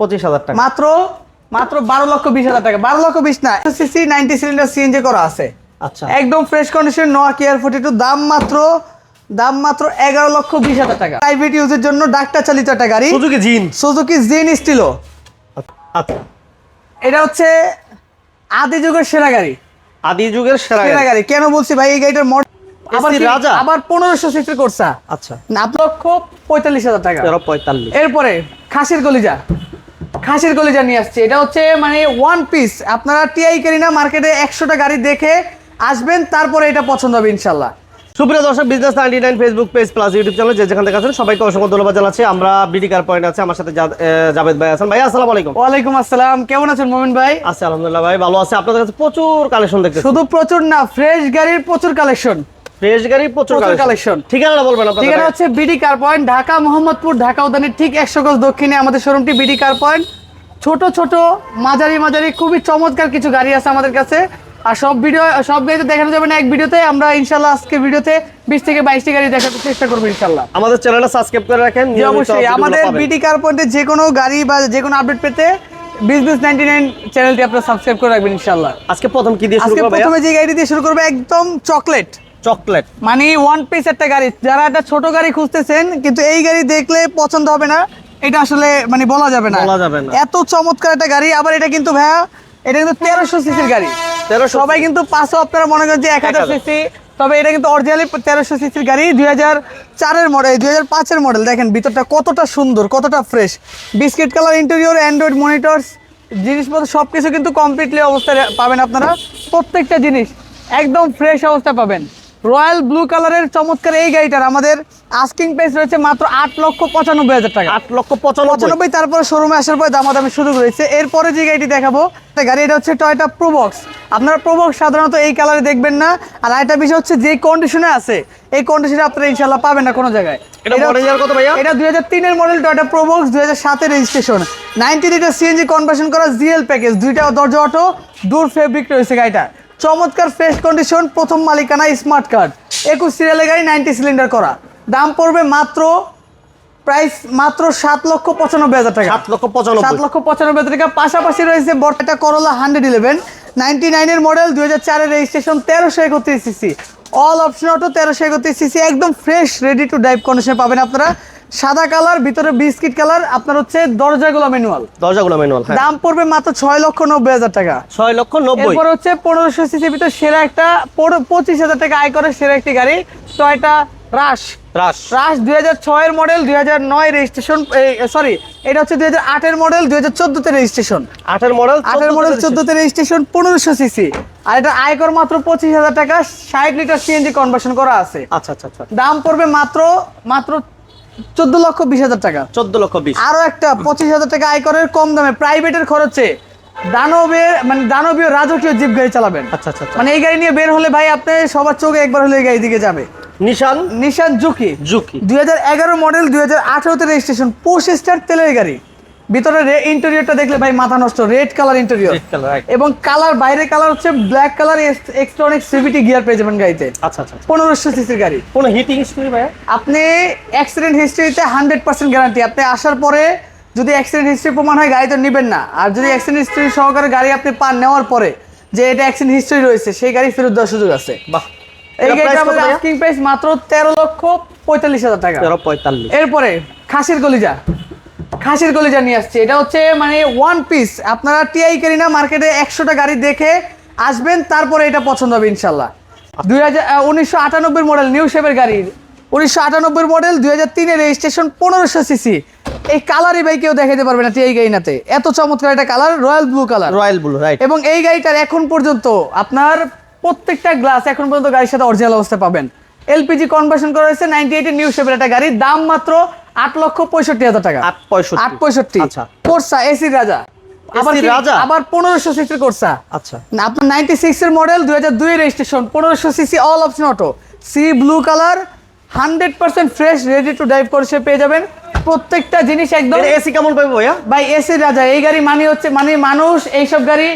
পঁচিশ হাজার টাকা। মাত্র মাত্র বারো লক্ষ বিশ হাজার টাকা। বারো লক্ষ বিশ না সিসি নাইনটি সিলিন্ডার সিএনজি করা আছে। আচ্ছা। একদম fresh condition Noah KR forty two দাম মাত্র দাম মাত্র এগারো লক্ষ বিশ হাজার টাকা। প্রাইভেট ইউজের জন্য ডাক্তার চালিত একটা গাড়ি। সুজুকি জিন সুজুকি জিন স্টিলো আচ্ছা এটা হচ্ছে আদি যুগের সেরা গাড়ি। আদি যুগের সেরা গাড়ি। কেন বলছি ভাই এই গাড়িটার মডেল আবার রাজা? আবার পনেরোশো সিসির করছা আচ্ছা। আট লক্ষ পঁয়তাল্লিশ হাজার টাকা। পঁয়তাল্লিশ। এরপরে খাসির কলিজা। খাসির কলিজা নিয়ে আসছে। এটা হচ্ছে মানে ওয়ান পিস আপনারা টিআই কেরিনা মার্কেটে একশোটা গাড়ি দেখে আসবেন তারপরে এটা পছন্দ হবে ইনশাল্লাহ। সুপ্রিয় দর্শক business ninety nine Facebook page plus YouTube channel যে যেখান থেকে আছেন সবাইকে অসংখ্য ধন্যবাদ জানাচ্ছি। আমরা বিডি কার পয়েন্ট আছে আমার সাথে জাভেদ ভাই আছেন। ভাই আসসালাম আলাইকুম। ওয়ালাইকুম আসসালাম। কেমন আছেন মোমিন ভাই? আছে আলহামদুলিল্লাহ ভাই ভালো আছে। আপনাদের কাছে প্রচুর কালেকশন দেখতে শুধু প্রচুর না ফ্রেশ গাড়ির প্রচুর কালেকশন ফ্রেশ গাড়ি প্রচুর কালেকশন। ঠিকানাটা বলবেন আপনাদের ঠিকানা হচ্ছে BD car point Dhaka Mohammadpur Dhaka উদ্যানের ঠিক একশো গজ দক্ষিণে আমাদের শোরুমটি বিডি কার পয়েন্ট ছোট ছোট মাঝারি মাঝারি খুবই চমৎকার কিছু গাড়ি আছে আমাদের কাছে। আর সব ভিডিও সব গাড়িতে দেখানো যাবে না এক ভিডিওতে আমরা ইনশাল্লাহ আজকে ভিডিওতে বিশ থেকে বাইশটি গাড়ি দেখাতে চেষ্টা করব ইনশাল্লাহ আমাদের চ্যানেলটা সাবস্ক্রাইব করে রাখেন অবশ্যই। আমাদের বিডি কার পয়েন্টে যে কোনো গাড়ি বা যে কোনো আপডেট পেতে বিজনেস নাইনটি নাইন চ্যানেলটি আপনারা সাবস্ক্রাইব করে রাখবেন ইনশাল্লাহ আজকে প্রথম কি দিয়ে শুরু আজকে প্রথমে যে গাড়ি দিয়ে শুরু করব একদম চকলেট চকলেট। মানে ওয়ান পিস একটা গাড়ি। যারা একটা ছোট গাড়ি খুঁজতেছেন কিন্তু এই গাড়ি দেখলে পছন্দ হবে না এটা আসলে মানে বলা যাবে না। বলা যাবে না। এত চমৎকার একটা গাড়ি আবার এটা কিন্তু ভাইয়া এটা কিন্তু তেরোশো সিসির গাড়ি। 1300 সবাই কিন্তু পাঁচশো আপনারা মনে করেন যে এক হাজার সিসি তবে এটা কিন্তু অরিজিনালি তেরোশো সিসির গাড়ি দুই হাজার চারের মডেল দুই হাজার পাঁচের মডেল দেখেন ভিতরটা কতটা সুন্দর কতটা fresh biscuit colour interior Android monitors জিনিসপত্র সব কিছু কিন্তু কমপ্লিটলি অবস্থায় পাবেন আপনারা। প্রত্যেকটা জিনিস একদম ফ্রেশ অবস্থায় পাবেন। রয়্যাল ব্লু কালারের চমৎকার এই গাড়িটার আমাদের আস্কিং প্রাইস রয়েছে মাত্র আট লক্ষ পঁচানব্বই হাজার টাকা। আট লক্ষ পঁচানব্বই। তারপরে শোরুমে আসার পরে দামাদামি সুযোগ রয়েছে। এরপরে যে গাড়িটি দেখাবো গাড়ি এটা হচ্ছে টয়টা প্রোবক্স আপনারা প্রোবক্স সাধারণত এই কালারে দেখবেন না। আর আরেকটা বিষয় হচ্ছে যে কন্ডিশনে আছে এই কন্ডিশনে আপনারা ইনশাল্লাহ পাবেন না কোনো জায়গায়। এটা দুই হাজার তিনের মডেল টয়টা প্রোবক্স দুই হাজার সাতের registration ninety litre CNG conversion করা জিএল প্যাকেজ দুইটা দরজা অটো ডোর ফেব্রিক রয়েছে গাড়িটা চমৎকার ফ্রেশ কন্ডিশন প্রথম মালিকানা স্মার্ট কার্ড একুশ সিরিয়ালের গাড়ি নাইনটি সিলিন্ডার করা। দাম পড়বে মাত্র প্রাইস মাত্র সাত লক্ষ পঁচানব্বই হাজার টাকা। সাত লক্ষ সাত লক্ষ পঁচানব্বই হাজার টাকা। পাশাপাশি রয়েছে বর্তমানে করলা হান্ড্রেড ইলেভেন নাইনটি নাইনের মডেল দুই হাজার চারের রেজিস্ট্রেশন তেরোশো একত্রিশ সিসি অল অপশন অটো তেরোশো একত্রিশ সিসি একদম ফ্রেশ রেডি টু ড্রাইভ কন্ডিশনে পাবেন আপনারা। সাদা কালার ভিতরে বিস্কিট কালার আপনার হচ্ছে দরজাগুলো ম্যানুয়াল দরজাগুলো ম্যানুয়াল দাম পড়বে মাত্র ছয় লক্ষ নব্বই হাজার টাকা। ছয় লক্ষ নব্বই। এরপর হচ্ছে পনেরোশো সিসির ভিতরে সেরা একটা পঁচিশ হাজার টাকা আয় করে সেরা একটি গাড়ি টয়টা রাশ রাশ রাশ দুই হাজার ছয়ের মডেল দুই হাজার নয় রেজিস্ট্রেশন সরি এটা হচ্ছে দুই হাজার আটের মডেল দুই হাজার চোদ্দোতে রেজিস্ট্রেশন আটের মডেল আটের মডেল চোদ্দোতে রেজিস্ট্রেশন পনেরোশো সিসি। আর এটা আয়কর মাত্র পঁচিশ হাজার টাকা ষাট লিটার সিএনজি কনভার্সন করা আছে। আচ্ছা আচ্ছা আচ্ছা। দাম পড়বে মাত্র মাত্র চোদ্দ লক্ষ বিশ হাজার টাকা। চোদ্দ লক্ষ বিশ। আরও একটা পঁচিশ হাজার টাকা আয়করের কম দামে প্রাইভেটের খরচে দানবের মানে দানবীয় রাজকীয় জীব গাড়ি চালাবেন। আচ্ছা আচ্ছা আচ্ছা। মানে এই গাড়ি নিয়ে বের হলে ভাই আপনি সবার চোখে একবার হলে এই গাড়ি দিকে যাবে। নিশান? নিশান জুকি জুকি দুই এগারো মডেল দুই হাজার আঠারোতে রেজিস্ট্রেশন পোস্ট স্টার তেলের গাড়ি। ভিতরে ইন্টেরিয়রটা দেখলে ভাই মাথা নষ্ট রেড কালার ইন্টেরিয়র. এবং কালার বাইরের কালার হচ্ছে black colour electronic CVT gear পেয়ে যাবেন গাড়িতে। আচ্ছা আচ্ছা পনেরোশো সিসির গাড়ি। কোনো হিটিং হিস্ট্রি ভাই আপনি অ্যাক্সিডেন্ট হিস্ট্রিতে হান্ড্রেড পার্সেন্ট গ্যারান্টি আপনি আসার পরে যদি অ্যাক্সিডেন্ট হিস্ট্রি প্রমাণ হয় গাড়ি তো নেবেন না। আর যদি অ্যাক্সিডেন্ট হিস্ট্রি সহকারে গাড়ি আপনি পান নেওয়ার পরে যে এটা অ্যাক্সিডেন্ট হিস্ট্রি রয়েছে সেই গাড়ি ফেরত দেওয়ার সুযোগ আছে। বাহ। এই গাড়িটা আমাদের আস্কিং প্রাইস মাত্র তেরো লক্ষ পঁয়তাল্লিশ হাজার টাকা। তেরো পঁয়তাল্লিশ। এরপরে খাসির কলিজা। খাসির কলিজা নিয়ে আসছে। এটা হচ্ছে মানে ওয়ান পিস আপনারা টিআই কেরিনা মার্কেটে একশোটা গাড়ি দেখে আসবেন তারপরে এটা পছন্দ হবে ইনশাল্লাহ। দুই হাজার উনিশশো আটানব্বই মডেল নিউ শেপের গাড়ি উনিশশো আটানব্বই মডেল দুই হাজার তিনের রেজিস্ট্রেশন পনেরোশো সিসি এই কালারই ভাই কেউ দেখাতে পারবে না টিআই গাড়িনাতে এত চমৎকার একটা colour royal blue colour royal blue right এবং এই গাড়িটার এখন পর্যন্ত আপনার প্রত্যেকটা গ্লাস এখন পর্যন্ত গাড়ির সাথে অরিজিনাল অবস্থায় পাবেন। এলপিজি কনভার্সন করা হয়েছে নাইনটি এইটের নিউ শেপের একটা গাড়ি দাম মাত্র আট লক্ষ পঁয়ষট্টি হাজার টাকা। আট পঁয়ষট্টি। আট পঁয়ষট্টি। আচ্ছা। কোর্সা এসি রাজা। আবার রাজা? আবার পনেরোশো সিসির কোর্সা। আচ্ছা। না, আপনার নাইনটি সিক্স এর মডেল দুই হাজার দুই রেজিস্ট্রেশন পনেরোশো CC all option auto sea blue colour hundred percent fresh ready to drive করে পেয়ে যাবেন। প্রত্যেকটা জিনিস একদম এসি কেমন পাবো ভাইয়া? ভাই এসি রাজা এই গাড়ি মানে হচ্ছে মানে মানুষ এইসব গাড়ি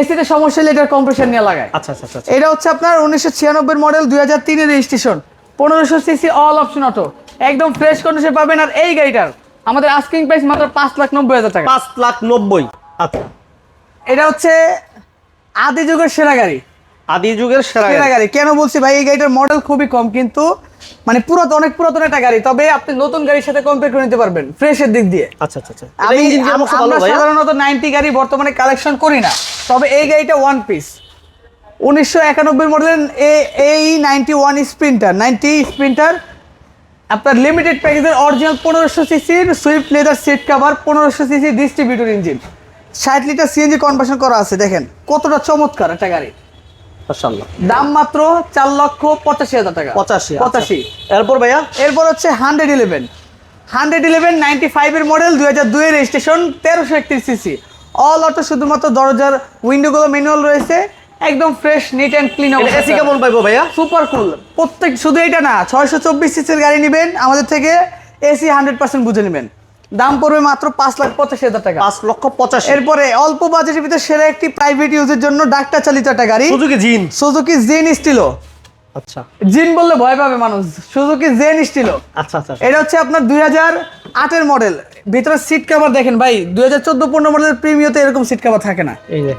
এসিতে সমস্যা হলে এটার কম্প্রেশন নিয়ে লাগায়। আচ্ছা আচ্ছা আচ্ছা এটা হচ্ছে আপনার উনিশশো ছিয়ানব্বই মডেল দুই হাজার তিনের রেজিস্ট্রেশন পনেরোশো সিসি অল অপশন অটো একদম ফ্রেশ কন্ডিশন পাবেন আর এই গাড়িটার। আমাদের আস্কিং প্রাইস মাত্র পাঁচ লাখ নব্বই হাজার টাকা। পাঁচ লাখ নব্বই। আচ্ছা। এটা হচ্ছে আদি যুগের সেরা গাড়ি। আদি যুগের সেরা সেরা গাড়ি। কেন বলছি ভাই এই গাড়িটার মডেল খুবই কম কিন্তু মানে পুরাতন অনেক পুরাতন একটা গাড়ি। তবে আপনি নতুন গাড়ির সাথে কম্পেয়ার করে নিতে পারবেন ফ্রেশের দিক দিয়ে। আচ্ছা আচ্ছা আচ্ছা। আমি আমরা সাধারণত নাইনটি গাড়ি বর্তমানে কালেকশন করি না। তবে এই গাড়িটা ওয়ান পিস উনিশশো একানব্বই মডেলের এই ninety one Sprinter ninety Sprinter আপনার লিমিটেড প্যাকেজের অরিজিনাল পনেরোশো সিসির সুইফট লেদার সিট কাভার পনেরোশো সিসি ডিস্ট্রিবিউটর ইঞ্জিন ষাট লিটার সিএনজি কনভার্সন করা আছে দেখেন কতটা চমৎকার একটা গাড়ি। দাম মাত্র চার লক্ষ পঁচাশি হাজার টাকা। পঁচাশি পঁচাশি। আচ্ছা। এরপর ভাইয়া? এরপর হচ্ছে hundred eleven hundred eleven ninety ফাইভের মডেল দুই হাজার দুইয়ের রেজিস্ট্রেশন তেরোশো একত্রিশ সিসি অল অটো শুধুমাত্র দরজার উইন্ডোগুলো ম্যানুয়াল রয়েছে। একদম ফ্রেশ নিট অ্যান্ড ক্লিন এটা এসি কেমন পাইবো ভাইয়া? সুপার কুল প্রত্যেক শুধু এটা না ছয়শো চব্বিশ সিসির গাড়ি নেবেন আমাদের থেকে এসি হান্ড্রেড পার্সেন্ট বুঝে নেবেন। দাম পড়বে মাত্র পাঁচ লাখ পঁচাশি হাজার টাকা। পাঁচ লক্ষ পঁচাশি। এরপরে অল্প বাজেটের ভিতরে সেরা একটি প্রাইভেট ইউজের জন্য ডাক্তার চালিত একটা গাড়ি। সুজুকি জিন সুজুকি জেন স্টিলো আচ্ছা। জিন বললে ভয় পাবে মানুষ। সুজুকি জেন স্টিলো আচ্ছা আচ্ছা এটা হচ্ছে আপনার দুই হাজার আটের মডেল ভিতরে সিট কভার দেখেন ভাই দুই হাজার চোদ্দ পনেরো মডেলের প্রিমিয়তে এরকম সিট কভার থাকে না। এই যে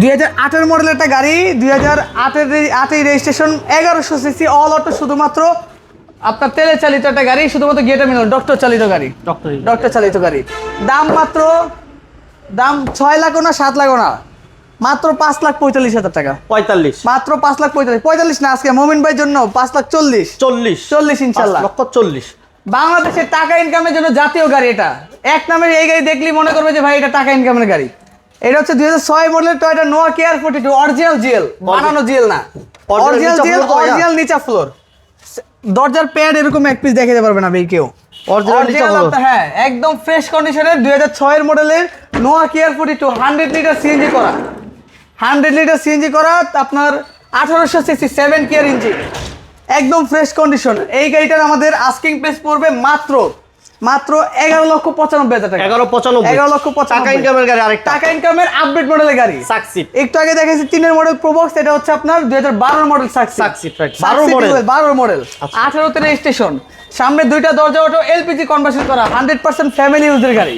দুই হাজার আটের মডেলের একটা গাড়ি দুই হাজার আটের আটের রেজিস্ট্রেশন এগারোশো সিসি অল অটো শুধুমাত্র আপনার তেলে চালিত একটা গাড়ি শুধুমাত্র গেটে মিলন ডক্টর চালিত গাড়ি। ডক্টর ডক্টর চালিত গাড়ি। দাম মাত্র দাম ছয় লাখও না সাত লাখও না? মাত্র পাঁচ লাখ পঁয়তাল্লিশ হাজার টাকা। পঁয়তাল্লিশ। মাত্র পাঁচ লাখ পঁয়তাল্লিশ। পঁয়তাল্লিশ না আজকে মোমিন ভাইয়ের জন্য পাঁচ লাখ চল্লিশ। চল্লিশ। চল্লিশ ইনশাল্লাহ। লক্ষ চল্লিশ। বাংলাদেশের টাকা ইনকামের জন্য জাতীয় গাড়ি এটা। এক নামের এই গাড়ি দেখলেই মনে করবে যে ভাই এটা টাকা ইনকামের গাড়ি। এটা হচ্ছে দুই হাজার ছয় মডেলের Toyota Noah KR forty two original GL বানানো জিএল না। Original GL? অরিজিনাল নিচা ফ্লোর দরজার প্যাড এরকম এক পিস দেখাতে পারবে না ভাই কেউ হ্যাঁ একদম ফ্রেশ কন্ডিশনের দুই হাজার ছয়ের মডেলের Noah KR forty two hundred litre CNG করা। হান্ড্রেড লিটার সিএনজি করা আপনার আঠারোশো সিসি সেভেন কেয়ার ইঞ্জিন একদম ফ্রেশ কন্ডিশন এই গাড়িটার আমাদের আস্কিং প্রাইস পড়বে মাত্র মাত্র এগারো লক্ষ পঁচানব্বই হাজার টাকা। এগারো পঁচানব্বই। এগারো লক্ষ টাকা ইনকামের গাড়ি আরেকটা। টাকা ইনকামের আপডেট মডেলের গাড়ি। সাকসিড একটু আগে দেখেছি তিনের মডেল প্রবক্স এটা হচ্ছে আপনার দুই হাজার বারোর মডেল Succeed, right. 12 বারোর মডেল আচ্ছা। আঠারোতে রেজিস্ট্রেশন সামনে দুইটা দরজা অটো এলপিজি কনভার্সন করা হান্ড্রেড পার্সেন্ট ফ্যামিলি ইউজের গাড়ি।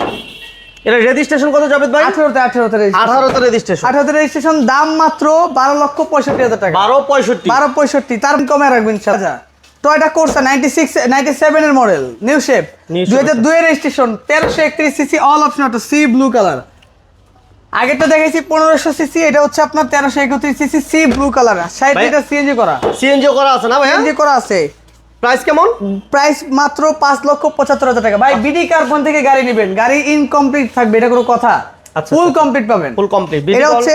এটা রেজিস্ট্রেশন কত যাবে ভাই? আঠারোতে আঠারোতে আঠারোতে রেজিস্ট্রেশন আঠারোতে রেজিস্ট্রেশন দাম মাত্র বারো লক্ষ পঁয়ষট্টি হাজার টাকা। বারো পঁয়ষট্টি। বারো পঁয়ষট্টি তার কমে রাখবেন আচ্ছা Toyota Corsa ninety six ninety সেভেনের মডেল নিউ শেপ দুই হাজার দুই রেজিস্ট্রেশন তেরোশো একত্রিশ CC all option auto sea blue colour আগেরটা দেখেছি পনেরোশো সিসি এটা হচ্ছে আপনার তেরোশো একত্রিশ সিসি সি ব্লু কালার ভাই- লিটার সিএনজি করা। সিএনজিও করা আছে না ভাইয়া? সিএনজি করা আছে। প্রাইস কেমন? প্রাইস মাত্র পাঁচ লক্ষ পঁচাত্তর হাজার টাকা। ভাই বিডি কার্বন থেকে গাড়ি নেবেন। গাড়ি ইনকমপ্লিট থাকবে এটা কোনো কথা। আচ্ছা, ফুল আচ্ছা। কমপ্লিট পাবেন। ফুল কমপ্লিট এটা হচ্ছে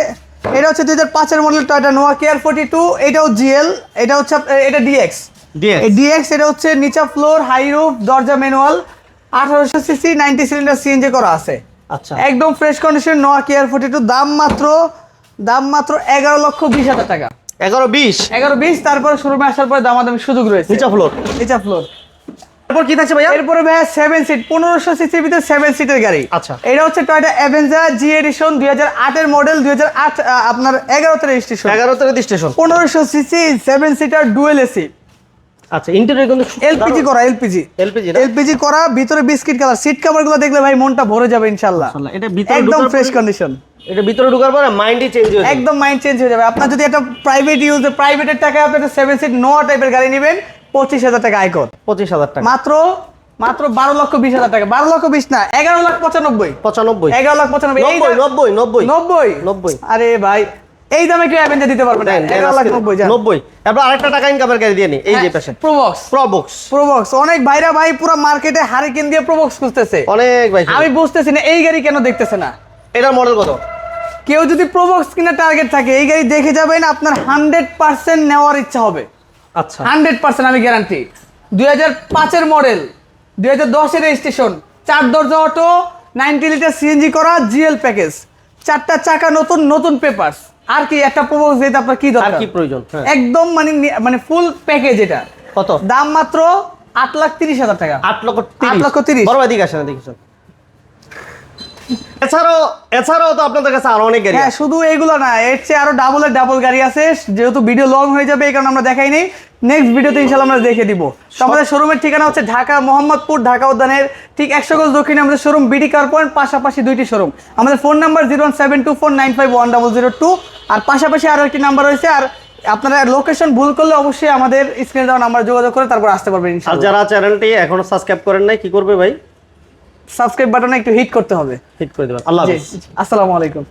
এটা হচ্ছে দুই হাজার পাঁচের model Toyota Noah KR forty two এটাও জিএল এটা হচ্ছে এটা ডিএক্স ডিএক্স ডিএক্স এটা হচ্ছে নিচা ফ্লোর হাই রুফ দরজা ম্যানুয়াল আঠারোশো সিসি নাইনটি সিলিন্ডার সিএনজি করা আছে। আচ্ছা। একদম fresh condition Noah KR forty two দাম মাত্র দাম মাত্র এগারো লক্ষ বিশ হাজার টাকা। এগারো বিশ? এগারো বিশ তারপরে শোরুমে আসার পরে দামাদামি সুযোগ রয়েছে। নিচা ফ্লোর নিচা ফ্লোর এরপর কি থাকছে ভাইয়া? এরপরে ভাইয়া সেভেন সিট পনেরোশো সিসির ভিতরে সেভেন সিটের গাড়ি। আচ্ছা। এটা হচ্ছে টয়টা অ্যাভেঞ্জার জি এডিশন দুই হাজার আটের মডেল দুই হাজার আট আপনার এগারোতে রেজিস্ট্রেশন। এগারোতে রেজিস্ট্রেশন। পনেরোশো CC seven seater dual AC আচ্ছা ইন্টেরিয়র কিন্তু এলপিজি করা এলপিজি। এলপিজি এলপিজি করা ভিতরে বিস্কিট কালার সিট কভারগুলো দেখলে ভাই মনটা ভরে যাবে ইনশাল্লাহ এটা ভিতরে একদম ফ্রেশ কন্ডিশন এটা ভিতরে ঢোকার পরে মাইন্ডই চেঞ্জ হয়ে যাবে। একদম মাইন্ড চেঞ্জ হয়ে যাবে। আপনার যদি একটা প্রাইভেট ইউজ প্রাইভেটের টাকায় আপনি একটা সেভেন সিট নোয়া টাইপের গাড়ি নেবেন পঁচিশ হাজার টাকা আয়কর পঁচিশ হাজার টাকা। মাত্র মাত্র বারো লক্ষ বিশ হাজার টাকা। বারো লক্ষ বিশ না এগারো লাখ পঁচানব্বই। পঁচানব্বই। এগারো লাখ পঁচানব্বই। নব্বই নব্বই। নব্বই। নব্বই। আরে ভাই এই দামে কেউ অ্যাভেঞ্জার দিতে পারবে না। দেন, দেন এগারো লাখ আজকে নব্বই যান। নব্বই। এরপর আরেকটা টাকা ইনকামের গাড়ি দিয়ে নি। এই যে পাশে প্রবক্স প্রবক্স প্রবক্স অনেক ভাইরা ভাই পুরো মার্কেটে হারিকেন দিয়ে প্রবক্স খুঁজতেছে। অনেক ভাই আমি বুঝতেছি না এই গাড়ি কেন দেখতেছে না? এটার মডেল কত? কেউ যদি প্রবক্স কিনা টার্গেট থাকে এই গাড়ি দেখে যাবেন আপনার হান্ড্রেড পার্সেন্ট নেওয়ার ইচ্ছা হবে। আচ্ছা। হান্ড্রেড পার্সেন্ট আমি গ্যারান্টি দুই হাজার পাঁচের মডেল দুই হাজার দশের রেজিস্ট্রেশন চার দরজা অটো নাইনটি লিটার সিএনজি করা জিএল প্যাকেজ চারটা চাকা নতুন নতুন পেপারস আর কি একটা প্রবক্স দিতে আপনার কি আর দরকার কি প্রয়োজন? হ্যাঁ। একদম মানে মানে ফুল প্যাকেজ এটা। কত? দাম মাত্র আট লাখ তিরিশ হাজার টাকা। আট লক্ষ আট লক্ষ তিরিশ। বড় ভাই দিকে আসে না এছাড়াও এছাড়াও তো আপনাদের কাছে আরও অনেক গাড়ি হ্যাঁ শুধু এগুলো না এর চেয়ে আরও ডাবলের ডাবল গাড়ি আছে। যেহেতু ভিডিও লং হয়ে যাবে এই কারণে আমরা দেখাই নেই। নেক্সট ভিডিওতে ইনশাল্লাহ আমরা দেখে দিব। আমাদের শোরুমের ঠিকানা হচ্ছে ঢাকা মোহাম্মদপুর ঢাকা উদ্যানের ঠিক একশো গজ দক্ষিণে আমাদের শোরুম বিডি কার পয়েন্ট পাশাপাশি দুইটি শোরুম আমাদের phone number zero one seven two four nine five one double zero two আর পাশাপাশি আরও একটি নাম্বার রয়েছে আর আপনারা লোকেশন ভুল করলে অবশ্যই আমাদের স্ক্রিনে দেওয়া নাম্বার যোগাযোগ করে তারপর আসতে পারবেন আর যারা চ্যানেলটি এখনও সাবস্ক্রাইব করেন নাই কি করবে ভাই? সাবস্ক্রাইব বাটনে একটু হিট করতে হবে। হিট করে দেবেন। আল্লাহ হাফেজ। আসসালামু আলাইকুম।